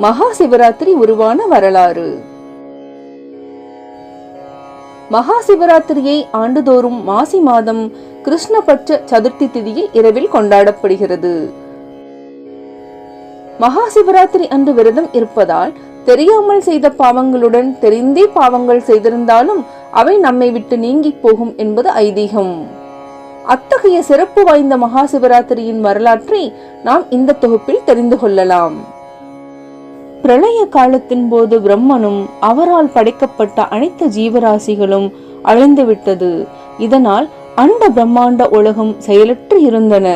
மகா சிவராத்திரி உருவான வரலாறு. மகா சிவராத்திரியை ஆண்டுதோறும் மாசி மாதம் கிருஷ்ணபட்ச சதுர்த்தி திதியில் இரவில் கொண்டாடப்படுகிறது. மகா சிவராத்திரி அன்று விரதம் இருப்பதால் தெரியாமல் செய்த பாவங்களுடன் தெரிந்தே பாவங்கள் செய்திருந்தாலும் அவை நம்மை விட்டு நீங்கி போகும் என்பது ஐதீகம். அத்தகைய சிறப்பு வாய்ந்த மகா சிவராத்திரியின் வரலாற்றை நாம் இந்த தொகுப்பில் தெரிந்து கொள்ளலாம். பிரளய காலத்தின் போது பிரம்மனும் அவரால் படைக்கப்பட்ட அனைத்து ஜீவராசிகளும் அழிந்துவிட்டது. இதனால் அண்ட பிரம்மாண்ட உலகம் செயலற்று இருந்தன.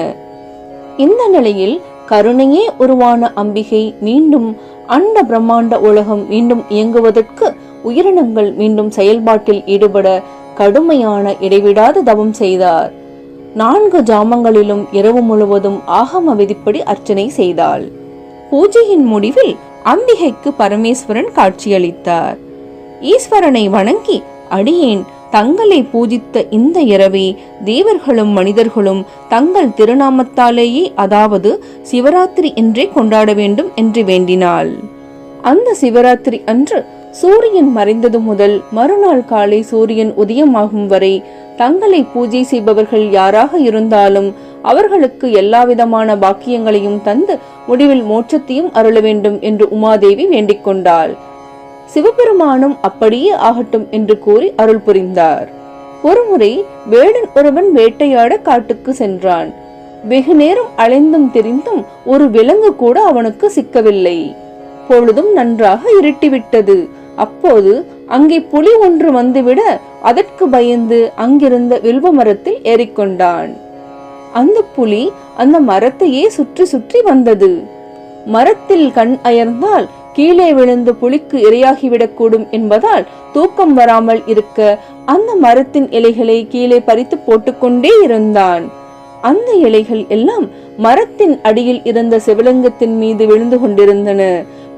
இந்த நிலையில் கருணையே உருவான அம்பிகை மீண்டும் அண்ட பிரம்மாண்ட உலகம் மீண்டும் இயங்குவதற்கு உயிரினங்கள் மீண்டும் செயல்பாட்டில் ஈடுபட கடுமையான இடைவிடாத தவம் செய்தார். நான்கு ஜாமங்களிலும் இரவு முழுவதும் ஆகம விதிப்படி அர்ச்சனை செய்தாள். பூஜையின் முடிவில் அம்பிகைக்கு பரமேஸ்வரன் காட்சியளித்தார். ஈஸ்வரனை வணங்கி அடியேன் தங்களை பூஜித்த இந்த இரவை தேவர்களும் மனிதர்களும் தங்கள் திருநாமத்தாலேயே அதாவது சிவராத்திரி என்றே கொண்டாட வேண்டும் என்று வேண்டினாள். அந்த சிவராத்திரி அன்று சூரியன் மறைந்தது முதல் மறுநாள் காலை சூரியன் உதயமாகும் வரை தங்களை பூஜை செய்பவர்கள் யாராக இருந்தாலும் அவர்களுக்கு எல்லாவிதமான பாக்கியங்களையும் தந்து முடிவில் மோட்சத்தையும் அருள வேண்டும் என்று உமாதேவி வேண்டிக் கொண்டாள். சிவபெருமானும் அப்படியே ஆகட்டும் என்று கூறி அருள் புரிந்தார். ஒருமுறை வேடன் ஒருவன் வேட்டையாட காட்டுக்கு சென்றான். வெகு நேரம் அலைந்தும் திரிந்தும் ஒரு விலங்கு கூட அவனுக்கு சிக்கவில்லை. பொழுதும் நன்றாக இருட்டிவிட்டது. அப்போது அங்கே புலி ஒன்று வந்துவிட அதற்கு பயந்து அங்கிருந்த வில்வ மரத்தில் ஏறிக்கொண்டான். அந்த புலி அந்த மரத்தையே சுற்றி சுற்றி வந்தது. மரத்தில் கண் அயர்ந்தால் கீழே விழுந்து புலிக்கு இரையாகிவிடக்கூடும் என்பதால் தூக்கம் வராமல் இருக்க அந்த மரத்தின் இலைகளை கீழே பறித்து போட்டுக்கொண்டே இருந்தான். அந்த இலைகள் எல்லாம் மரத்தின் அடியில் இருந்த சிவலிங்கத்தின் மீது விழுந்து கொண்டிருந்தன.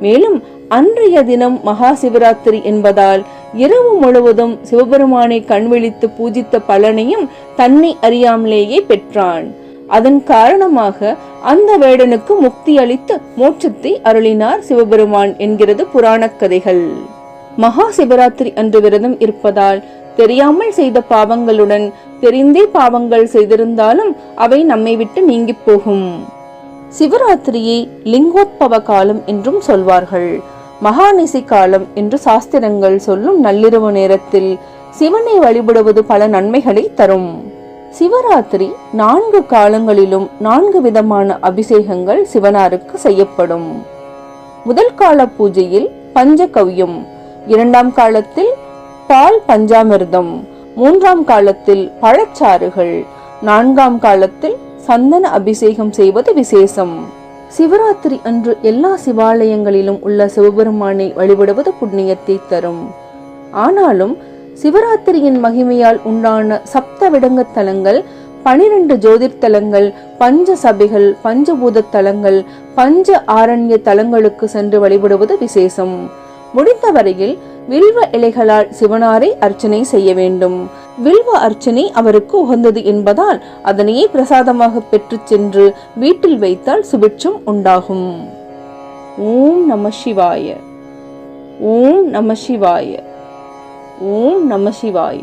மேலும் அன்றைய தினம் மகா சிவராத்திரி என்பதால் இரவு முழுவதும் சிவபெருமானை கண்விழித்து பூஜித்த பலனையும் தன்னை அறியாமலேயே பெற்றான். அதன் காரணமாக அந்த வேடனுக்கு முக்தி அளித்து மோட்சத்தை அருளினார் சிவபெருமான் என்கிறது புராணக் கதைகள் மகா சிவராத்திரி அன்று விரதம் இருப்பதால் தெரியாமல் செய்த பாவங்களுடன் தெரிந்தே பாவங்கள் செய்திருந்தாலும் அவை நம்மை விட்டு நீங்கி போகும். சிவராத்திரியை லிங்கோத்பவ காலம் என்றும் சொல்வார்கள். மகாநிசி காலம் என்று சாஸ்திரங்கள் சொல்லும் நள்ளிரவு நேரத்தில் சிவனை வழிபடுவது பல நன்மைகளை தரும். சிவராத்திரி நான்கு காலங்களிலும் நான்கு விதமான அபிஷேகங்கள் சிவனாருக்கு செய்யப்படும். முதல் கால பூஜையில் பஞ்சகவ்யம் இரண்டாம் காலத்தில் பால் பஞ்சாமிர்தம் மூன்றாம் காலத்தில் பழச்சாறுகள் நான்காம் காலத்தில் சந்தன அபிஷேகம் செய்வது விசேஷம். சிவராத்திரி அன்று எல்லா சிவாலயங்களிலும் உள்ள சிவபெருமானை வழிபடுவது புண்ணியத்தை தரும். ஆனாலும் சிவராத்திரியின் மகிமையால் உண்டான சப்த விடங்க தலங்கள் பனிரெண்டு ஜோதிர் தலங்கள் பஞ்ச சபைகள் பஞ்சபூத தலங்கள் பஞ்ச ஆரண்ய தலங்களுக்கு சென்று வழிபடுவது விசேஷம். முடிந்த வரையில் வில்வ இலைகளால் சிவனாரை அர்ச்சனை செய்ய வேண்டும். வில்வ அர்ச்சனை அவருக்கு உகந்தது என்பதால் அதனையே பிரசாதமாக பெற்றுச் சென்று வீட்டில் வைத்தால் சுபிட்சம் உண்டாகும். ஓம் நம சிவாய. ஓம் நம சிவாய. ஓம் நம சிவாய.